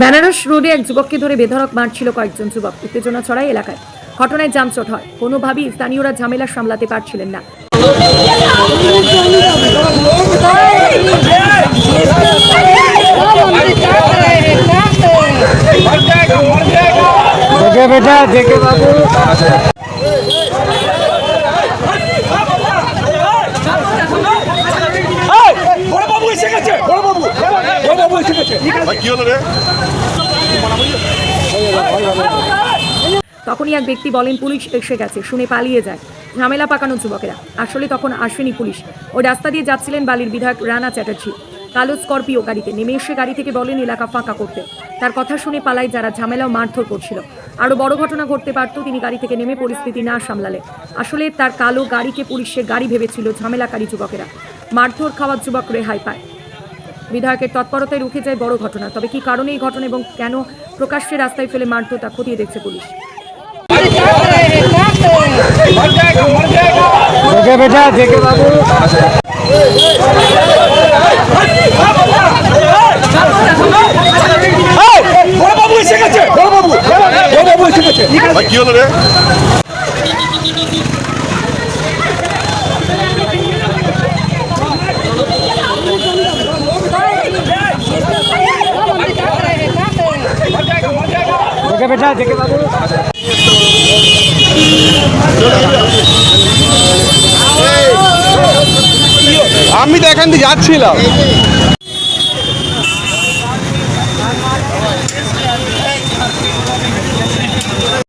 বেনারস রোডে এক যুবককে ধরে বেধড়ক মারছিল কয়েকজন যুবক। উত্তেজনা ছড়ায় এলাকায়। ঘটনায় যানজট হয়। কোনোভাবেই স্থানীয়রা ঝামেলা সামলাতে পারছিলেন না। বেটা দেখে বাবু। বড় বাবু এসে গেছে বড় বাবু। তখনই এক ব্যক্তি বলেন, পুলিশ এসে গেছে, শুনে পালিয়ে যায়। ঝামেলা পাকানো যুবকেরা। আসলে তখন আসেনি পুলিশ। ওই রাস্তা দিয়ে যাচ্ছিলেন বালির বিধায়ক রানা চ্যাটার্জি। কালো স্করপিও গাড়িতে নেমে এসে গাড়ি থেকে বলেন, এলাকা ফাঁকা করতে। তার কথা শুনে পালায় যারা ঝামেলা ও মারধর করছিল। আরও বড় ঘটনা ঘটতে পারত, তিনি গাড়ি থেকে নেমে পরিস্থিতি না সামলালে। আসলে তার কালো গাড়িকে পুলিশের গাড়ি ভেবেছিল ঝামেলাকারী যুবকেরা। মারধর খাওয়া যুবক রেহাই পায়। বিধায়কের তৎপরতায় রুখে যায় বড় ঘটনা। তবে কি কারণে এই ঘটনা এবং কেন প্রকাশ্যে রাস্তায় ফেলে মারধর তা খতিয়ে দেখছে পুলিশ? দেখে বেটা দেখে বাবু বড় বাবু এসে গেছে বড় বাবু বড় বাবু এসে গেছে কি হলো রে দেখে বেটা দেখে আমি তো এখান দিয়ে যাচ্ছিলাম।